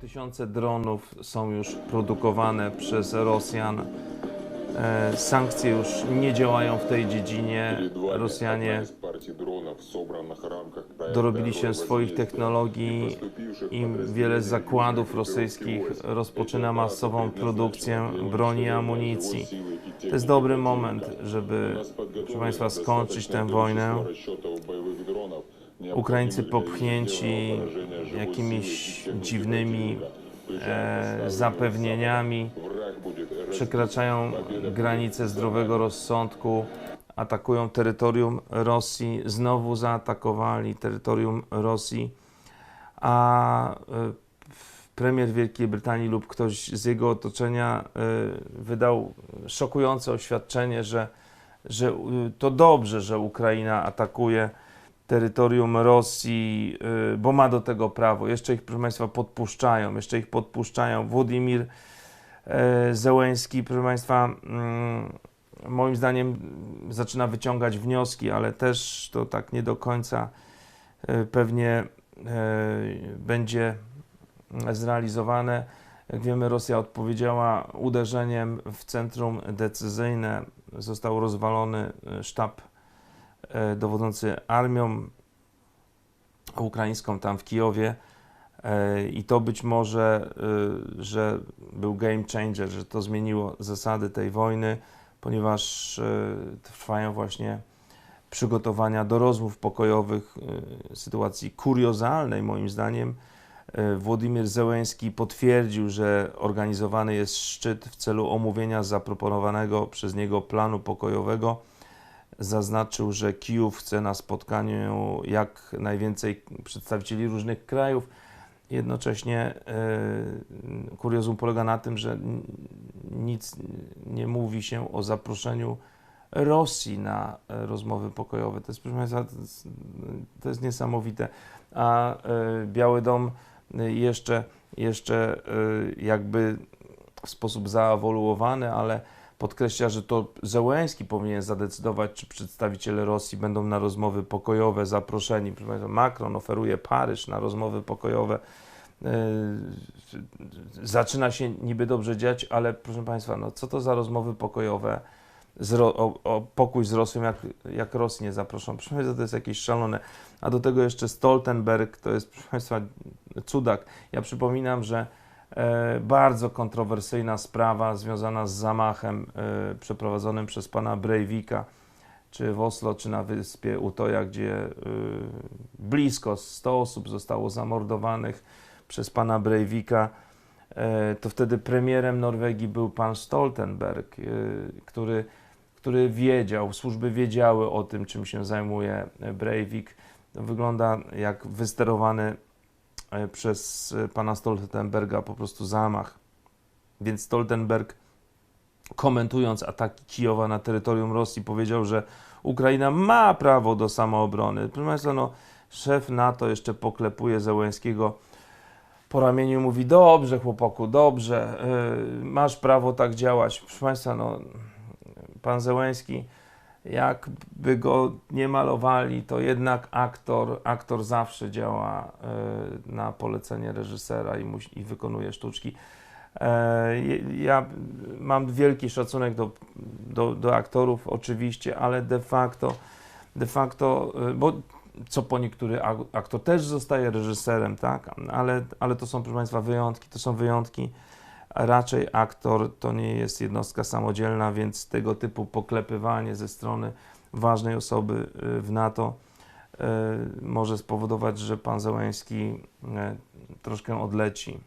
Tysiące dronów są już produkowane przez Rosjan. E, sankcje już nie działają w tej dziedzinie. Rosjanie dorobili się swoich technologii i wiele zakładów rosyjskich rozpoczyna masową produkcję broni i amunicji. To jest dobry moment, żeby, proszę Państwa, skończyć tę wojnę. Ukraińcy popchnięci jakimiś dziwnymi e, zapewnieniami, przekraczają granice zdrowego rozsądku, atakują terytorium Rosji, znowu zaatakowali terytorium Rosji, a e, premier Wielkiej Brytanii lub ktoś z jego otoczenia e, wydał szokujące oświadczenie, że, że e, to dobrze, że Ukraina atakuje terytorium Rosji, e, bo ma do tego prawo. Jeszcze ich, proszę Państwa, podpuszczają, jeszcze ich podpuszczają. Władimir e, Zełenski, proszę Państwa, mm, moim zdaniem zaczyna wyciągać wnioski, ale też to tak nie do końca e, pewnie będzie zrealizowane. Jak wiemy, Rosja odpowiedziała uderzeniem w centrum decyzyjne. Został rozwalony sztab dowodzący armią ukraińską tam w Kijowie. E, I to być może, y, że był game changer, że to zmieniło zasady tej wojny, ponieważ trwają właśnie przygotowania do rozmów pokojowych, sytuacji kuriozalnej moim zdaniem. Władimir Zełenski potwierdził, że organizowany jest szczyt w celu omówienia zaproponowanego przez niego planu pokojowego. Zaznaczył, że Kijów chce na spotkaniu jak najwięcej przedstawicieli różnych krajów. Jednocześnie e, kuriozum polega na tym, że nic nie mówi się o zaproszeniu Rosji na rozmowy pokojowe. To jest, proszę Państwa, to jest, to jest niesamowite. A e, Biały Dom jeszcze, jeszcze e, jakby w sposób zaewoluowany, ale podkreśla, że to Zełenski powinien zadecydować, czy przedstawiciele Rosji będą na rozmowy pokojowe zaproszeni. Macron oferuje Paryż na rozmowy pokojowe. Yy, Zaczyna się niby dobrze dziać, ale proszę Państwa, no co to za rozmowy pokojowe z o, o pokój z Rosją, jak, jak Rosję zaproszą? Proszę Państwa, to jest jakieś szalone. A do tego jeszcze Stoltenberg, to jest, proszę Państwa, cudak. Ja przypominam, że bardzo kontrowersyjna sprawa związana z zamachem e, przeprowadzonym przez pana Breivika, czy w Oslo, czy na wyspie Utoja, gdzie y, blisko 100 osób zostało zamordowanych przez pana Breivika. E, To wtedy premierem Norwegii był pan Stoltenberg, który, który wiedział, służby wiedziały o tym, czym się zajmuje Breivik. Wygląda jak wysterowany e, przez e, pana Stoltenberga po prostu zamach. Więc Stoltenberg, komentując ataki Kijowa na terytorium Rosji, powiedział, że Ukraina ma prawo do samoobrony. Proszę Państwa, no, szef NATO jeszcze poklepuje Zełęskiego po ramieniu mówi: Dobrze, chłopaku, dobrze, yy, masz prawo tak działać. Proszę Państwa, no, pan Zełęski, jakby go nie malowali, to jednak aktor, aktor zawsze działa yy, na polecenie reżysera i, musi, i wykonuje sztuczki. E, Ja mam wielki szacunek do, do, do aktorów, oczywiście, ale de facto, de facto, y, bo co po niektóry ak- aktor też zostaje reżyserem, tak, ale, ale to są, proszę Państwa, wyjątki, to są wyjątki. Raczej aktor to nie jest jednostka samodzielna, więc tego typu poklepywanie ze strony ważnej osoby y, w NATO y, może spowodować, że pan Zełański y, troszkę odleci.